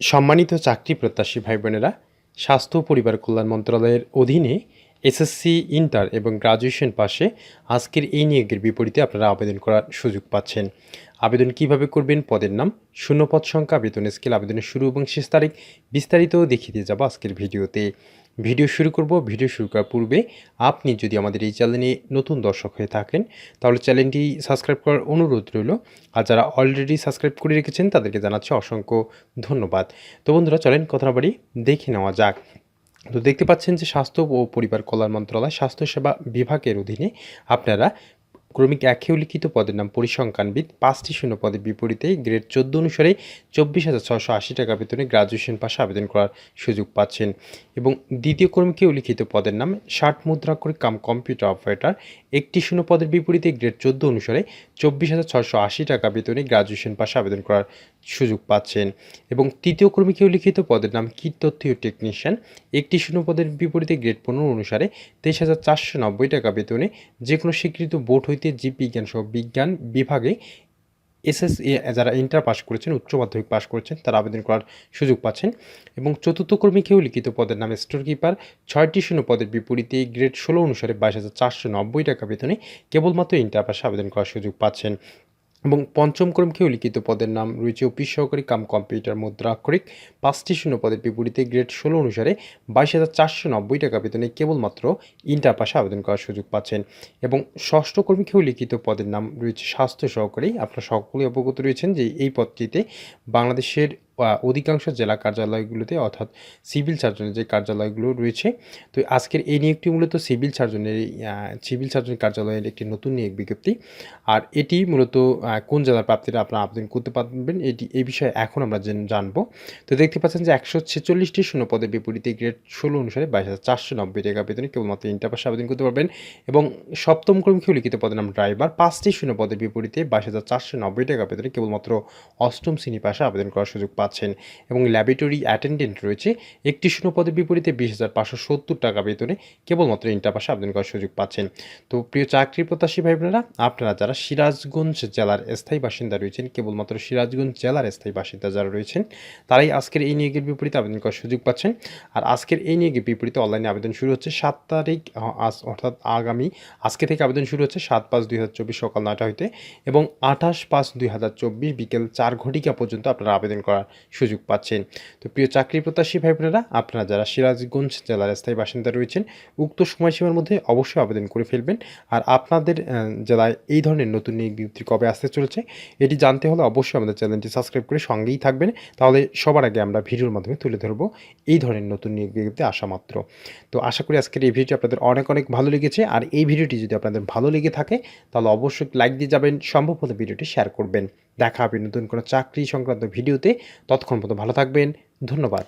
সম্মানিত চাকরি প্রত্যাশী ভাই বোনেরা স্বাস্থ্য পরিবার কল্যাণ মন্ত্রণালয়ের অধীনে এসএসসি ইন্টার এবং গ্রাজুয়েশন পাশে আজকের এই নিয়োগের বিপরীতে আপনারা আবেদন করার সুযোগ পাচ্ছেন। আবেদন কীভাবে করবেন, পদের নাম শূন্যপদ সংখ্যা বেতন স্কেল আবেদনের শুরু এবং শেষ তারিখ বিস্তারিত দেখিয়ে দিয়ে যাব আজকের ভিডিওতে। ভিডিও শুরু করব। ভিডিও শুরু করার পূর্বে আপনি যদি আমাদের এই চ্যানেলে নতুন দর্শক হয়ে থাকেন, তাহলে চ্যানেলটি সাবস্ক্রাইব করার অনুরোধ রইল। আর যারা অলরেডি সাবস্ক্রাইব করে রেখেছেন, তাদেরকে জানাচ্ছি অসংখ্য ধন্যবাদ। তো বন্ধুরা, চলেন কথা বাড়ি দেখে নেওয়া যাক। তো দেখতে পাচ্ছেন যে স্বাস্থ্য ও পরিবার কল্যাণ মন্ত্রণালয় স্বাস্থ্যসেবা বিভাগের অধীনে আপনারা ক্রমিক একেও লিখিত পদের নাম পরিসংখ্যানবিদ। পাঁচটি শূন্য পদের বিপরীতে গ্রেড চোদ্দ অনুসারে চব্বিশ হাজার ছশো আশি টাকা বেতনে গ্রাজুয়েশন পাশে আবেদন করার সুযোগ পাচ্ছেন। এবং দ্বিতীয় ক্রমিকেও লিখিত পদের নাম ষাট মুদ্রা করে কাম কম্পিউটার অপারেটর। একটি শূন্য পদের বিপরীতে গ্রেড চোদ্দ অনুসারে চব্বিশ হাজার ছশো আশি টাকা বেতনে গ্রাজুয়েশন পাশে আবেদন করার সুযোগ পাচ্ছেন। এবং তৃতীয় ক্রমিকেও লিখিত পদের নাম কীট তথ্যীয় টেকনিশিয়ান। একটি শূন্য পদের বিপরীতে গ্রেড পনেরো অনুসারে তেইশ হাজার চারশো নব্বই টাকা বেতনে যে কোনো স্বীকৃত বোর্ড হইতে জীববিজ্ঞান সহ বিজ্ঞান বিভাগে এসএসএ যারা ইন্টার পাস করেছেন, উচ্চ মাধ্যমিক পাস করেছেন, তারা আবেদন করার সুযোগ পাচ্ছেন। এবং চতুর্থ কর্মীকেও লিখিত পদের নামে স্টোর কিপার ছয়টি শূন্য পদের বিপরীতে গ্রেড ষোলো অনুসারে বাইশ হাজার চারশো নব্বই টাকা বেতনে কেবলমাত্র ইন্টার পাসে আবেদন করার সুযোগ পাচ্ছেন। এবং পঞ্চম ক্রমকেও লিখিত পদের নাম রয়েছে অফিস সহকারী কাম কম্পিউটার মুদ্রা আক্ষরিক। পাঁচটি শূন্য পদের বিপরীতে গ্রেড ষোলো অনুসারে বাইশ হাজার চারশো নব্বই টাকা বেতনে কেবলমাত্র ইন্টার পাশে আবেদন করার সুযোগ পাচ্ছেন। এবং ষষ্ঠ কর্মীকেও লিখিত পদের নাম রয়েছে স্বাস্থ্য সহকারী। আপনারা সকলেই অবগত রয়েছেন যে এই পদটিতে বাংলাদেশের অধিকাংশ জেলা কার্যালয়গুলোতে অর্থাৎ সিভিল সার্জনের যে কার্যালয়গুলো রয়েছে, তো আজকের এই নিয়োগটি মূলত সিভিল সার্জনের সিভিল সার্জন কার্যালয়ের একটি নতুন নিয়োগ বিজ্ঞপ্তি। আর এটি মূলত কোন জেলার প্রাপ্তিরা আপনারা আবেদন করতে পারবেন, এটি এই বিষয়ে এখন আমরা জেন- জানব। তো দেখতে পাচ্ছেন যে একশো ছেচল্লিশটি পদের বিপরীতে গ্রেড ষোলো অনুসারে বাইশ হাজার চারশো নব্বই টাকা বেতনে কেবলমাত্র ইন্টার পাশে আবেদন করতে পারবেন এবং সপ্তম ক্রমিকেও লিখিত পদের নাম ড্রাইভার। পাঁচটি শূন্য পদের বিপরীতে বাইশ হাজার চারশো নব্বই টাকা বেতনে কেবলমাত্র অষ্টম শ্রেণি পাশে আবেদন করার সুযোগ পাচ্ছেন এবং ল্যাবরেটরি অ্যাটেন্ডেন্ট রয়েছে। একটি শূন্য পদের বিপরীতে বিশ হাজার পাঁচশো সত্তর টাকা বেতনে কেবলমাত্র ইন্টার পাশে আবেদন করার সুযোগ পাচ্ছেন। তো প্রিয় চাকরি প্রত্যাশী ভাই বোনেরা আপনারা যারা সিরাজগঞ্জ জেলার স্থায়ী বাসিন্দা রয়েছেন, কেবলমাত্র সিরাজগঞ্জ জেলার স্থায়ী বাসিন্দা যারা রয়েছেন, তারাই আজকের এই নিয়োগের বিপরীতে আবেদন করার সুযোগ পাচ্ছেন। আর আজকের এই নিয়োগের বিপরীতে অনলাইনে আবেদন শুরু হচ্ছে সাত তারিখ আজ অর্থাৎ আগামী, আজকে থেকে আবেদন শুরু হচ্ছে সাত পাঁচ দুই হাজার চব্বিশ সকাল নয়টা হইতে এবং আঠাশ পাঁচ দুই হাজার চব্বিশ বিকেল চার ঘটিকা পর্যন্ত আপনারা আবেদন করার সুযোগ পাচ্ছেন। তো প্রিয় চাকরি প্রত্যাশী ভাই বোনেরা আপনারা যারা সিরাজগঞ্জ জেলার স্থায়ী বাসিন্দা রয়েছেন, উক্ত সময়সীমার মধ্যে অবশ্যই আবেদন করে ফেলবেন। আর আপনাদের জেলায় এই ধরনের নতুন নিয়োগ বিজ্ঞপ্তি কবে আসতে চলেছে, এটি জানতে হলে অবশ্যই আমাদের চ্যানেলটি সাবস্ক্রাইব করে সঙ্গেই থাকবেন। তাহলে সবার আগে আমরা ভিডিওর মাধ্যমে তুলে ধরবো এই ধরনের নতুন নিয়োগ বিজ্ঞপ্তি আসা মাত্র। তো আশা করি আজকের এই ভিডিওটি আপনাদের অনেক অনেক ভালো লেগেছে। আর এই ভিডিওটি যদি আপনাদের ভালো লেগে থাকে, তাহলে অবশ্যই লাইক দিয়ে যাবেন, সম্ভব হলে ভিডিওটি শেয়ার করবেন। দেখা হবে নতুন কোনো চাকরি সংক্রান্ত ভিডিওতে। ততক্ষণ পর্যন্ত ভালো থাকবেন। ধন্যবাদ।